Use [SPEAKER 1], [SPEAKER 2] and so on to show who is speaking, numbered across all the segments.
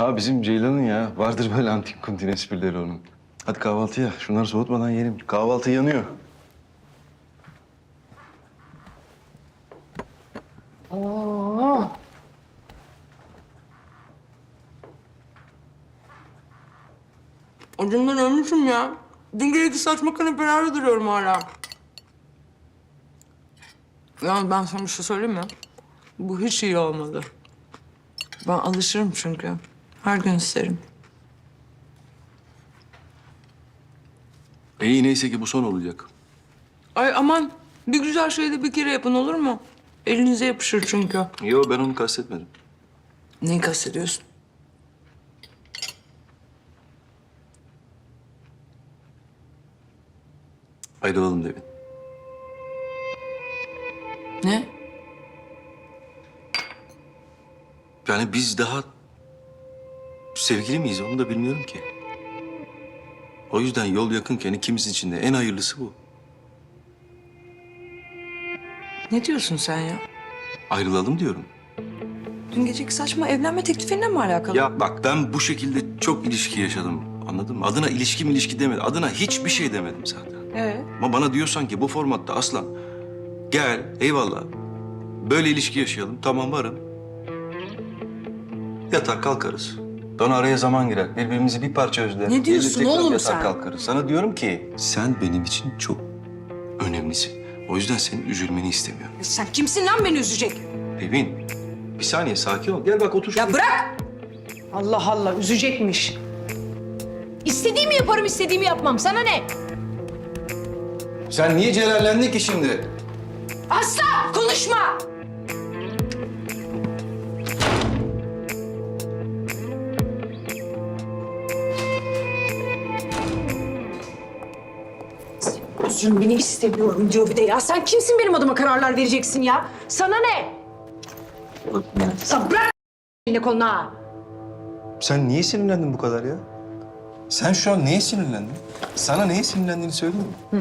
[SPEAKER 1] Ha bizim Ceylan'ın ya. Vardır böyle antik kuntin esprileri onun. Hadi kahvaltıya. Şunları soğutmadan yiyelim. Kahvaltı yanıyor.
[SPEAKER 2] Acımdan ölmüşüm ya. Dün geceki saçma kanepelerde duruyorum hala. Yani ben sana bir şey söyleyeyim mi? Bu hiç iyi olmadı. Ben alışırım çünkü. Her gün isterim.
[SPEAKER 1] İyi neyse ki bu son olacak.
[SPEAKER 2] Ay aman bir güzel şeyi de bir kere yapın olur mu? Elinize yapışır çünkü.
[SPEAKER 1] Yo ben onu kastetmedim.
[SPEAKER 2] Neyi kastediyorsun?
[SPEAKER 1] Ayrılalım Devin.
[SPEAKER 2] Ne?
[SPEAKER 1] Yani biz daha sevgili miyiz onu da bilmiyorum ki. O yüzden yol yakınken ikimiz için de en hayırlısı bu.
[SPEAKER 2] Ne diyorsun sen ya?
[SPEAKER 1] Ayrılalım diyorum.
[SPEAKER 2] Dün geceki saçma evlenme teklifiyle mi alakalı?
[SPEAKER 1] Ya bak ben bu şekilde çok ilişki yaşadım. Anladın mı? Adına ilişki mi ilişki demedim. Adına hiçbir şey demedim zaten.
[SPEAKER 2] Ee?
[SPEAKER 1] Ama bana diyorsan ki bu formatta aslan gel eyvallah. Böyle ilişki yaşayalım. Tamam varım. Yatar kalkarız. Sonra araya zaman girer. Birbirimizi bir parça özler.
[SPEAKER 2] Ne diyorsun
[SPEAKER 1] Gelir tekrar
[SPEAKER 2] oğlum
[SPEAKER 1] yatar
[SPEAKER 2] sen?
[SPEAKER 1] kalkarız. Sana diyorum ki sen benim için çok önemlisin. O yüzden senin üzülmeni istemiyorum.
[SPEAKER 2] Sen kimsin lan beni üzecek?
[SPEAKER 1] Evin bir saniye sakin ol. Gel bak otur.
[SPEAKER 2] Ya
[SPEAKER 1] şuraya.
[SPEAKER 2] bırak!
[SPEAKER 3] Allah Allah üzecekmiş. İstediğimi yaparım, istediğimi yapmam. Sana ne?
[SPEAKER 1] Sen niye celallendin ki şimdi?
[SPEAKER 3] Asla konuşma. Üzüm beni istemiyorum diyor bir de ya. Sen kimsin benim adıma kararlar vereceksin ya? Sana ne? Sen bırak eline kolunu ha.
[SPEAKER 1] Sen niye sinirlendin bu kadar ya? Sen şu an neye sinirlendin? Sana neye sinirlendiğini söyleyeyim mi?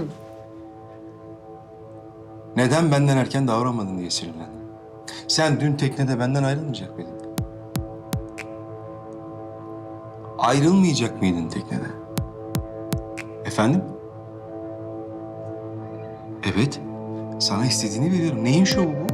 [SPEAKER 1] Neden benden erken davranmadın diye sinirlendin. Sen dün teknede benden ayrılmayacak mıydın? Ayrılmayacak mıydın teknede? Efendim? Evet. Sana istediğini veriyorum. Neyin şovu bu?